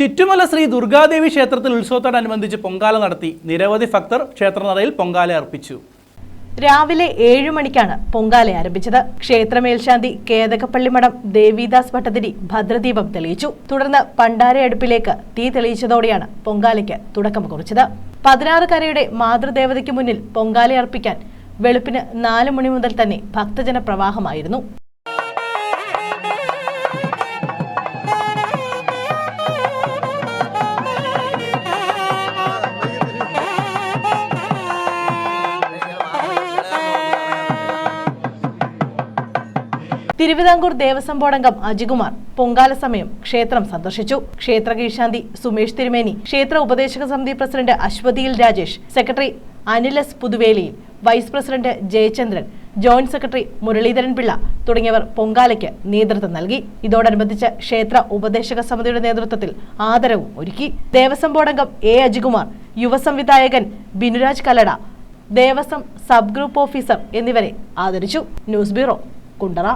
ചുറ്റുമല ശ്രീ ദുർഗാദേവി ക്ഷേത്രത്തിൽ ഉത്സവത്തോടനുബന്ധിച്ച് പൊങ്കാല നടത്തി നിരവധി ഭക്തർ ക്ഷേത്രനടയിൽ പൊങ്കാല അർപ്പിച്ചു. രാവിലെ ഏഴു മണിക്കാണ് പൊങ്കാല ആരംഭിച്ചത്. ക്ഷേത്രമേൽശാന്തി കേതകപ്പള്ളിമഠം ദേവിദാസ് ഭട്ടതിരി ഭദ്രദീപം തെളിയിച്ചു. തുടർന്ന് പണ്ടാരയടുപ്പിലേക്ക് തീ തെളിയിച്ചതോടെയാണ് പൊങ്കാലയ്ക്ക് തുടക്കം കുറിച്ചത്. പതിനാറ് കരയുടെ മാതൃദേവതയ്ക്ക് മുന്നിൽ പൊങ്കാല അർപ്പിക്കാൻ വെളുപ്പിന് നാല് മണി മുതൽ തന്നെ ഭക്തജന പ്രവാഹമായിരുന്നു തിരുവിതാംകൂർ ദേവസ്വം ബോർഡംഗം അജികുമാർ പൊങ്കാല സമയം ക്ഷേത്രം സന്ദർശിച്ചു. ക്ഷേത്ര കീഴ്ശാന്തി സുമേഷ് തിരുമേനി ക്ഷേത്ര ഉപദേശക സമിതി പ്രസിഡന്റ് അശ്വതിയിൽ രാജേഷ് സെക്രട്ടറി അനിലസ് പുതുവേലിയിൽ vice president Jayachandran joint secretary Muraleedharan Pillai തുടങ്ങിയവർ പൊങ്കാലയ്ക്ക് നേതൃത്വം നൽകി. ഇതോടനുബന്ധിച്ച് ക്ഷേത്ര ഉപദേശക സമിതിയുടെ നേതൃത്വത്തിൽ ആദരവും ഒരുക്കി. ദേവസ്വം ബോർഡംഗം A Ajikumar യുവസംവിധായകൻ Binuraj Kallada Devaswom sub group officer എന്നിവരെ ആദരിച്ചു. News bureau Kundara.